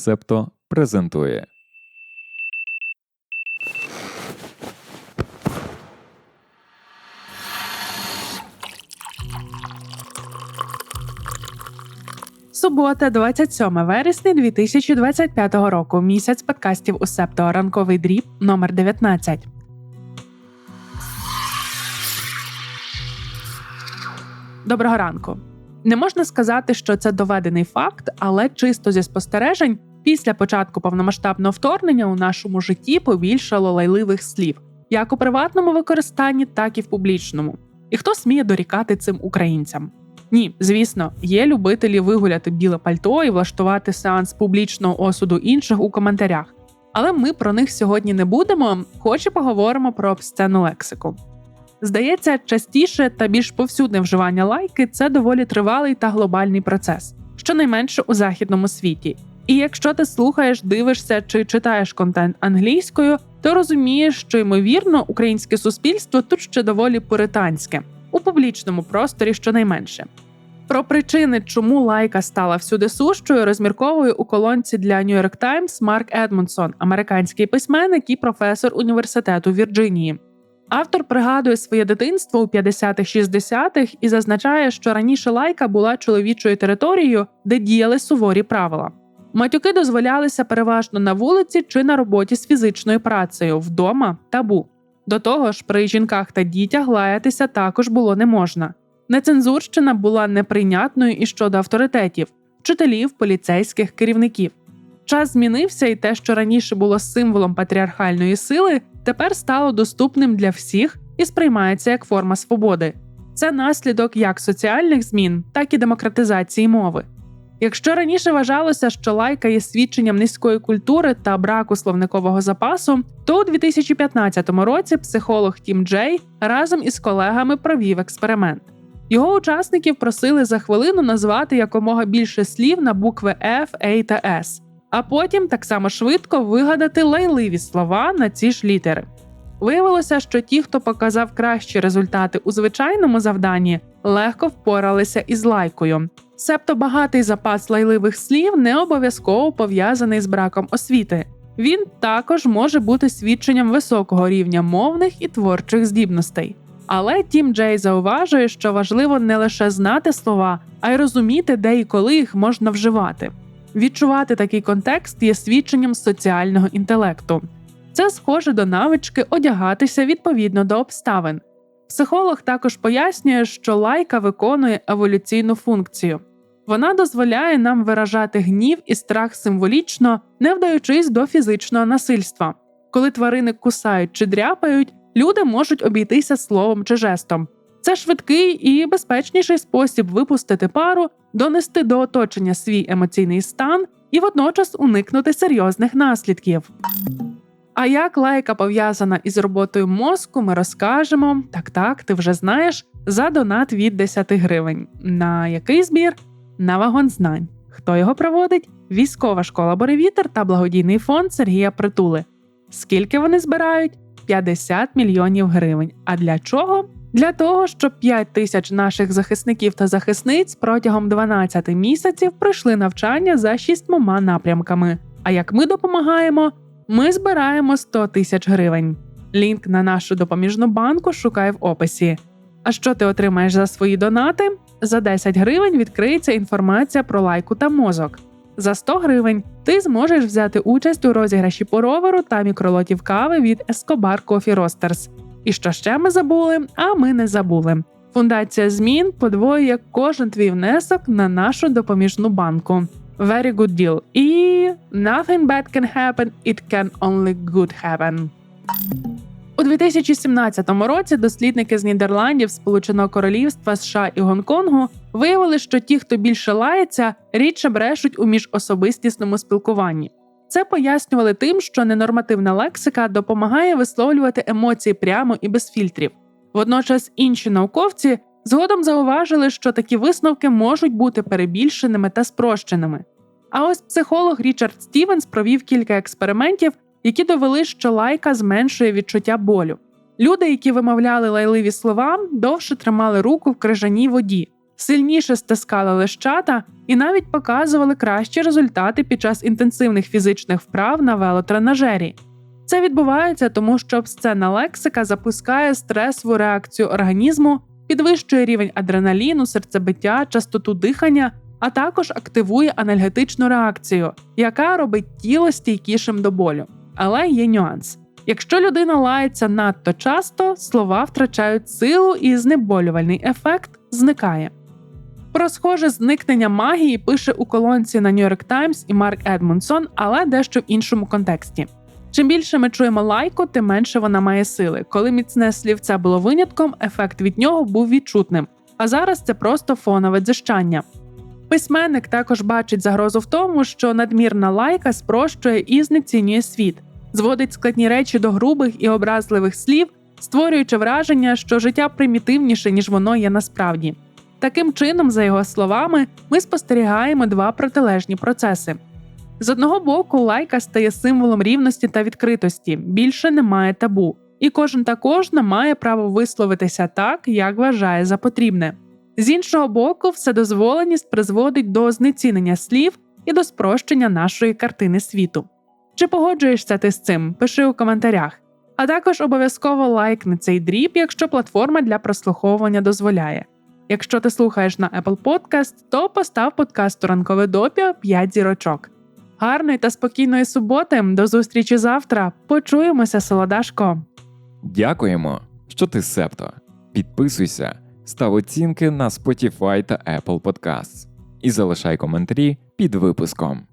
Септо презентує. Субота, 27 вересня 2025 року. Місяць подкастів у Септо ранковий дріб номер 19. Доброго ранку. Не можна сказати, що це доведений факт, але чисто зі спостережень, після початку повномасштабного вторгнення у нашому житті побільшало лайливих слів, як у приватному використанні, так і в публічному. І хто сміє дорікати цим українцям? Ні, звісно, є любителі вигуляти біле пальто і влаштувати сеанс публічного осуду інших у коментарях. Але ми про них сьогодні не будемо, хоч і поговоримо про обсценну лексику. Здається, частіше та більш повсюдне вживання лайки це доволі тривалий та глобальний процес, щонайменше у західному світі. І якщо ти слухаєш, дивишся чи читаєш контент англійською, то розумієш, що ймовірно українське суспільство тут ще доволі пуританське у публічному просторі, щонайменше. Про причини, чому лайка стала всюди сущою, розмірковує у колонці для New York Times Марк Едмонсон, американський письменник і професор університету Вірджинії. Автор пригадує своє дитинство у 50-х-60-х і зазначає, що раніше лайка була чоловічою територією, де діяли суворі правила. Матюки дозволялися переважно на вулиці чи на роботі з фізичною працею, вдома табу. До того ж, при жінках та дітях лаятися також було не можна. Нецензурщина була неприйнятною і щодо авторитетів, вчителів, поліцейських керівників. Час змінився, і те, що раніше було символом патріархальної сили, тепер стало доступним для всіх і сприймається як форма свободи. Це наслідок як соціальних змін, так і демократизації мови. Якщо раніше вважалося, що лайка є свідченням низької культури та браку словникового запасу, то у 2015 році психолог Тім Джей разом із колегами провів експеримент. Його учасників просили за хвилину назвати якомога більше слів на букви F, A та S, а потім так само швидко вигадати лайливі слова на ці ж літери. Виявилося, що ті, хто показав кращі результати у звичайному завданні, легко впоралися із лайкою. Себто багатий запас лайливих слів не обов'язково пов'язаний з браком освіти. Він також може бути свідченням високого рівня мовних і творчих здібностей. Але Тім Джей зауважує, що важливо не лише знати слова, а й розуміти, де і коли їх можна вживати. Відчувати такий контекст є свідченням соціального інтелекту. Це схоже до навички одягатися відповідно до обставин. Психолог також пояснює, що лайка виконує еволюційну функцію. Вона дозволяє нам виражати гнів і страх символічно, не вдаючись до фізичного насильства. Коли тварини кусають чи дряпають, люди можуть обійтися словом чи жестом. Це швидкий і безпечніший спосіб випустити пару, донести до оточення свій емоційний стан і водночас уникнути серйозних наслідків. А як лайка пов'язана із роботою мозку, ми розкажемо так, так, ти вже знаєш за донат від 10 гривень. На який збір? На вагон знань. Хто його проводить? Військова школа Боревітер та благодійний фонд Сергія Притули. Скільки вони збирають? 50 мільйонів гривень. А для чого? Для того, щоб 5 тисяч наших захисників та захисниць протягом 12 місяців пройшли навчання за шістьмома напрямками. А як ми допомагаємо? Ми збираємо 100 тисяч гривень. Лінк на нашу допоміжну банку шукай в описі. А що ти отримаєш за свої донати? За 10 гривень відкриється інформація про лайку та мозок. За 100 гривень ти зможеш взяти участь у розіграші поровару та мікролотів кави від Escobar Coffee Roasters. І що ще ми забули? А ми не забули. Фундація змін подвоює кожен твій внесок на нашу допоміжну банку. Very good deal. І nothing bad can happen, it can only good happen. У 2017 році дослідники з Нідерландів, Сполученого Королівства, США і Гонконгу виявили, що ті, хто більше лається, рідше брешуть у міжособистісному спілкуванні. Це пояснювали тим, що ненормативна лексика допомагає висловлювати емоції прямо і без фільтрів. Водночас інші науковці згодом зауважили, що такі висновки можуть бути перебільшеними та спрощеними. А ось психолог Річард Стівенс провів кілька експериментів, які довели, що лайка зменшує відчуття болю. Люди, які вимовляли лайливі слова, довше тримали руку в крижаній воді. сильніше стискали лещата і навіть показували кращі результати під час інтенсивних фізичних вправ на велотренажері. Це відбувається тому, що обсценна лексика запускає стресову реакцію організму, підвищує рівень адреналіну, серцебиття, частоту дихання, а також активує анальгетичну реакцію, яка робить тіло стійкішим до болю. Але є нюанс. Якщо людина лається надто часто, слова втрачають силу і знеболювальний ефект зникає. Про схоже зникнення магії пише у колонці на New York Times і Марк Едмонсон, але дещо в іншому контексті. Чим більше ми чуємо лайку, тим менше вона має сили. Коли міцне слівце було винятком, ефект від нього був відчутним. А зараз це просто фонове дзижчання. Письменник також бачить загрозу в тому, що надмірна лайка спрощує і знецінює світ, зводить складні речі до грубих і образливих слів, створюючи враження, що життя примітивніше, ніж воно є насправді. Таким чином, за його словами, ми спостерігаємо два протилежні процеси. З одного боку, лайка стає символом рівності та відкритості, більше немає табу, і кожен та кожна має право висловитися так, як вважає за потрібне. З іншого боку, вседозволеність призводить до знецінення слів і до спрощення нашої картини світу. Чи погоджуєшся ти з цим? Пиши у коментарях. А також обов'язково лайкни цей дріб, якщо платформа для прослуховування дозволяє. Якщо ти слухаєш на Apple Podcast, то постав подкасту ранкове допіо 5 зірочок. Гарної та спокійної суботи. До зустрічі завтра. Почуємося, солодашко. Дякуємо, що ти септо. Підписуйся, став оцінки на Spotify та Apple Podcasts і залишай коментарі під випуском.